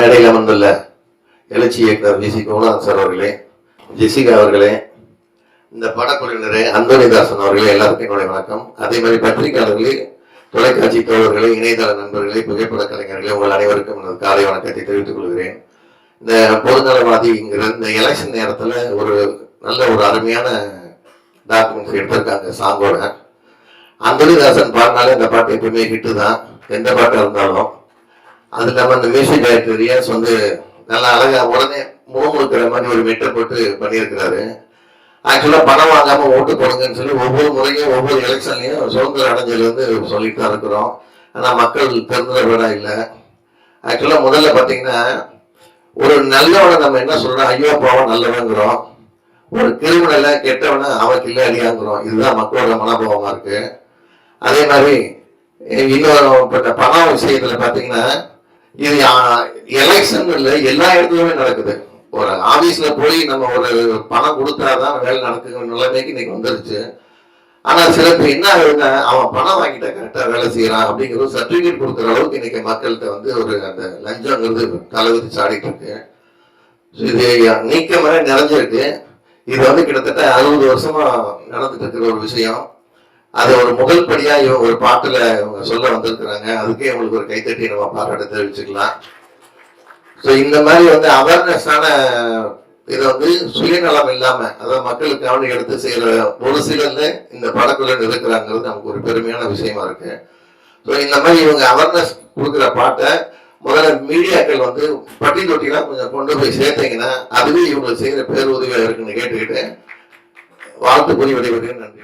மேடையில் வந்துள்ள எழுச்சி இயக்குனர் வி சி சார் அவர்களே ஜெசிகா அவர்களே இந்த படக்குழுவினரே அந்தோனிதாசன் அவர்களே எல்லாருக்கும் என்னுடைய வணக்கம். அதே மாதிரி பத்திரிகையாளர்களே தொலைக்காட்சி தோழர்களே இணையதள நண்பர்களே புகைப்பட கலைஞர்களே உங்கள் அனைவருக்கும் எனது காலை வணக்கத்தை தெரிவித்துக் கொள்கிறேன். இந்த பொதுநலவாதிங்கிற இந்த எலெக்ஷன் நேரத்தில் ஒரு நல்ல ஒரு அருமையான டாக்குமெண்ட்ஸ் எடுத்திருக்காங்க சாங்கோட. அந்தோனிதாசன் பாடினாலே இந்த பாட்டு எப்பவுமே ஹிட்டு தான். எந்த பாட்டாக இருந்தாலும் அது இல்லாமல் அந்த மியூசிக் டைரக்டர் ரியாஸ் வந்து நல்லா அழகா உடனே முகமுழுக்கிற மாதிரி ஒரு மெட்டை போட்டு பண்ணியிருக்கிறாரு. ஆக்சுவலாக பணம் வாங்காமல் ஓட்டு போடுங்கன்னு சொல்லி ஒவ்வொரு முறையும் ஒவ்வொரு எலெக்ஷன்லையும் சுதந்திர அடைஞ்சல் வந்து சொல்லிட்டு தான் இருக்கிறோம். ஆனால் மக்கள் தெரிஞ்ச விட இல்லை ஆக்சுவலாக முதல்ல பார்த்தீங்கன்னா ஒரு நல்லவனை நம்ம என்ன சொல்கிறோம் ஐயோ பாவம் நல்லவங்கிறோம். ஒரு கிரிமினலை கெட்டவனை அவனுக்கு இல்லை அடியாங்கிறோம் இதுதான் மக்களோட மனோபாவமாக இருக்குது அதே மாதிரி இன்னொரு பட்ட பணம் விஷயத்தில் பார்த்தீங்கன்னா இது எலெக்ஷன் இல்லை எல்லா இடத்துலயுமே நடக்குது. ஒரு ஆபீஸ்ல போய் நம்ம ஒரு பணம் கொடுத்தாதான் வேலை நடக்குங்கிற நிலைமைக்கு இன்னைக்கு வந்துருச்சு. ஆனா சில பேர் என்ன ஆகுதுன்னா அவன் பணம் வாங்கிட்ட கரெக்டா வேலை செய்யறான் அப்படிங்கிற ஒரு சர்டிபிகேட் கொடுக்குற அளவுக்கு இன்னைக்கு மக்கள்கிட்ட வந்து ஒரு அந்த லஞ்சங்கிறது தலைவிரிச்சு சாடிட்டு இருக்கு. இது நீக்க முறை நிறைஞ்சிருக்கு. இது வந்து கிட்டத்தட்ட அறுபது வருஷமா நடந்துட்டு இருக்கிற ஒரு விஷயம். அதை ஒரு முதல் படியா இவங்க ஒரு பாட்டுல இவங்க சொல்ல வந்திருக்கிறாங்க. அதுக்கே உங்களுக்கு ஒரு கைத்தட்டி நம்ம பாராட்ட தெரிவிச்சுக்கலாம். ஸோ இந்த மாதிரி வந்து அவேர்னஸான இதை வந்து சுயநலம் இல்லாம அதாவது மக்களுக்கு கவனம் எடுத்து செய்யற ஒரு சிலர்ல இந்த படக்குள்ள இருக்கிறாங்கிறது நமக்கு ஒரு பெருமையான விஷயமா இருக்கு. ஸோ இந்த மாதிரி இவங்க அவேர்னஸ் கொடுக்குற பாட்டை முதல்ல மீடியாக்கள் வந்து பட்டி தொட்டிலாம் கொஞ்சம் கொண்டு போய் சேர்த்தீங்கன்னா அதுவே இவங்களுக்கு செய்யற பேருதவியா இருக்குன்னு கேட்டுக்கிட்டு வாழ்த்து கூறி விடைபெறுகிறேன். நன்றி